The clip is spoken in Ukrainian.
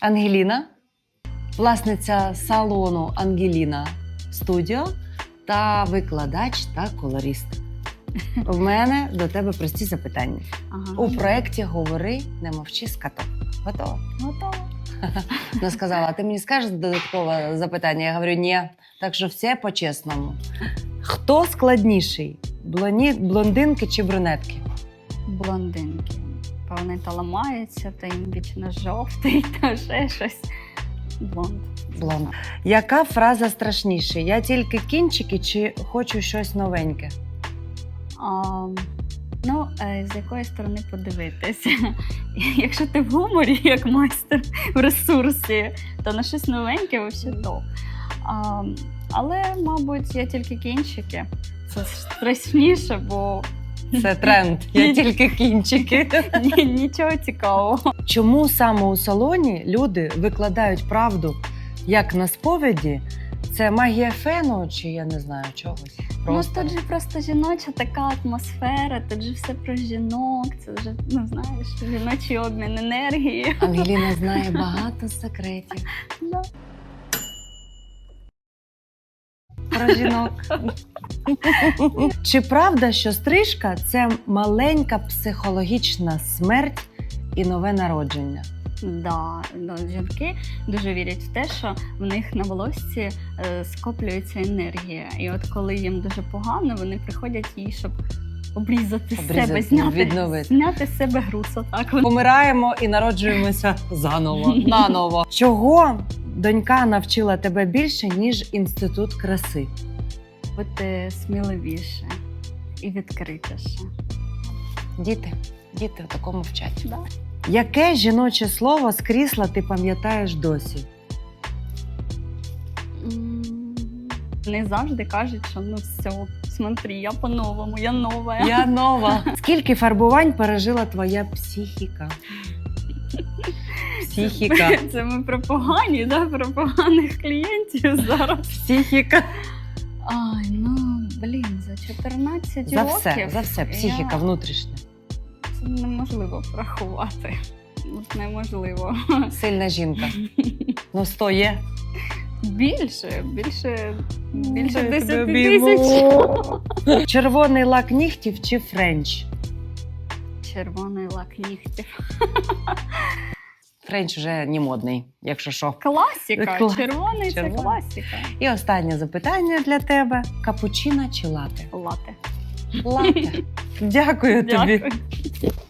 Ангеліна, власниця салону Ангеліна Студіо та викладач та колорист. В мене до тебе прості запитання. Ага. У проєкті Говори, не мовчи з котом. Готова? Готова. Вона сказала: а ти мені скажеш додаткове запитання? Я говорю, ні. Так що все по-чесному. Хто складніший? Блоні... Блондинки чи брюнетки? Блондинки. Певне, то ламаються, то їм вічно жовтий, то ще щось. Блонд. Блонд. Яка фраза страшніша? Я тільки кінчики чи хочу щось новеньке? А, ну, е, з якої сторони подивитися. Якщо ти в гуморі, як майстер в ресурсі, то на щось новеньке взагалі топ. А, але, мабуть, я тільки кінчики. Це страшніше, бо Це тренд. Я тільки кінчики. ні- нічого цікавого. Чому саме у салоні люди викладають правду як на сповіді? Це магія фену, чи я не знаю чогось? Ну, тут же просто жіноча така атмосфера, тут же все про жінок, це вже, ну знаєш, жіночий обмін енергії. Ангеліна знає багато секретів Да. Про жінок. Чи правда, що стрижка це маленька психологічна смерть і нове народження? Да, да, жінки дуже вірять в те, що в них на волосці е, скоплюється енергія. І от коли їм дуже погано, вони приходять їй, щоб обрізати, Обрізати, себе, зняти, відновити. зняти з себе груз. Отак. Помираємо і народжуємося заново, наново. Чого донька навчила тебе більше, ніж інститут краси? бути сміливіше і відкритіше. Діти, діти в такому вчать. Да. Яке жіноче слово з крісла ти пам'ятаєш досі? Не завжди кажуть, що ну все, смотри, я по-новому, я нова. Я нова. Скільки фарбувань пережила твоя психіка? Психіка. Це ми про погані, да? про поганих клієнтів зараз. Психіка. Ай, ну блін, за 14 За років. все, за все. Психіка я- внутрішня. Це неможливо порахувати. От неможливо. Сильна жінка. Ну, сто є. Більше, більше, більше 10 тисяч. Червоний лак нігтів чи френч? Червоний лак нігтів. Френч вже не модний, якщо що. Класіка. Клас- Червоний Червоний. це класіка. І останнє запитання для тебе: капучино чи лате? Лате. Лате. Дякую тобі. Дякую.